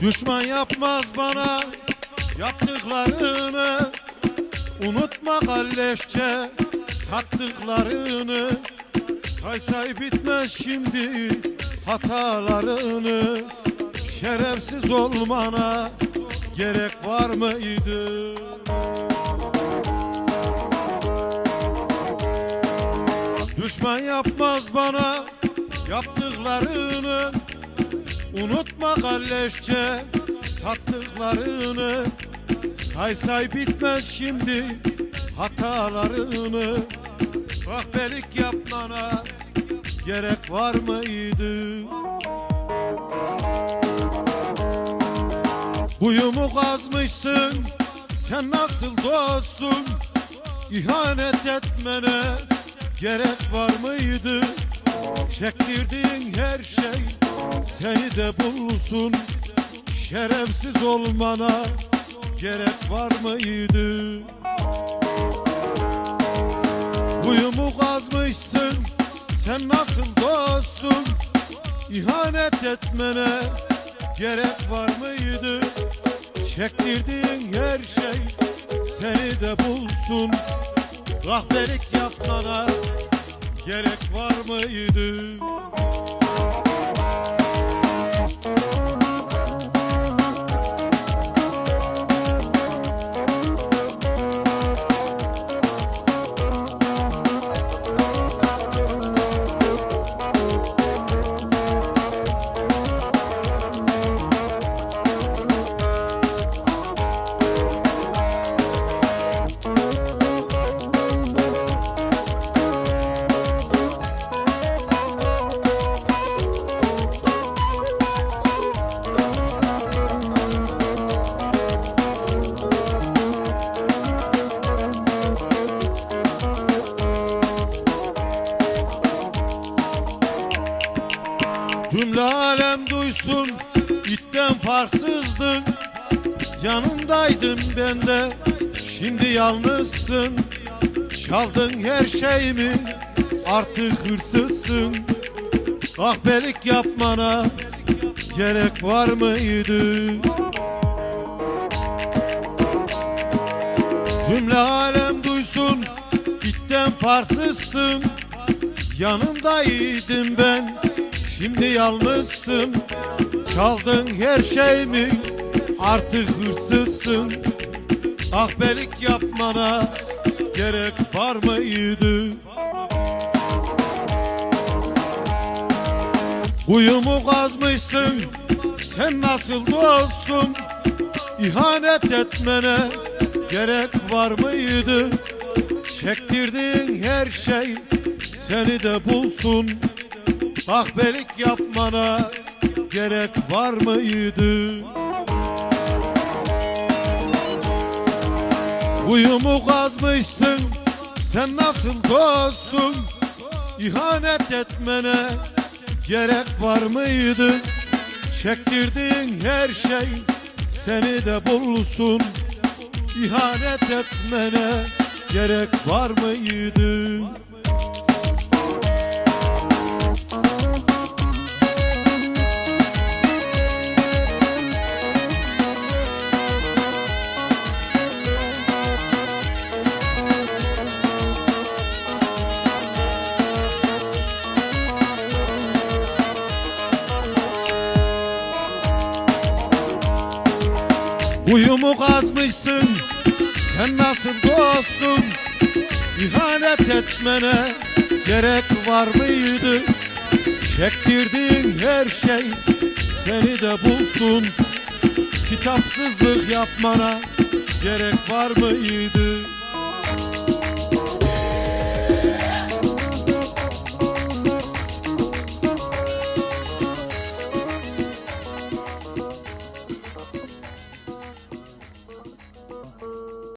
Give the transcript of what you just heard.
Düşman yapmaz bana yaptıklarını. Unutma kalleşçe sattıklarını. Say say bitmez şimdi hatalarını. Şerefsiz olmana gerek var mıydı? Düşman yapmaz bana yaptıklarını Unutma kalleşçe sattıklarını Say say bitmez şimdi hatalarını Kahpelik yapmana gerek var mıydı? Kuyumu kazmışsın sen nasıl dostsun İhanet etmene gerek var mıydı? Çektirdiğin her şey seni de bulsun Şerefsiz olmana gerek var mıydı? Kuyumu kazmışsın sen nasıl dostsun İhanet etmene gerek var mıydı? Çektirdiğin her şey seni de bulsun Rahbelik yapmana gerek var mıydı? İtten farsızdın Yanındaydın ben de. Şimdi yalnızsın Çaldın her şeyimi artık hırsızsın. Kahpelik yapmana gerek var mıydı? Cümle alem duysun itten farsızsın. Yanındaydım ben Şimdi yalnızsın Çaldın her şeyimi Artık hırsızsın. Ahbelik yapmana Gerek var mıydı? Kuyumu kazmışsın Sen nasıl dostsun? İhanet etmene Gerek var mıydı? Çektirdiğin her şey Seni de bulsun. Kahpelik yapmana gerek var mıydı? Kuyumu kazmışsın sen nasıl dostsun? İhanet etmene gerek var mıydı? Çektirdiğin her şey seni de bulsun İhanet etmene gerek var mıydı? Kuyumu kazmışsın Sen nasıl dostsun? İhanet etmene Gerek var mıydı? Çektirdiğin her şey Seni de bulsun. Kitapsızlık yapmana gerek var mıydı?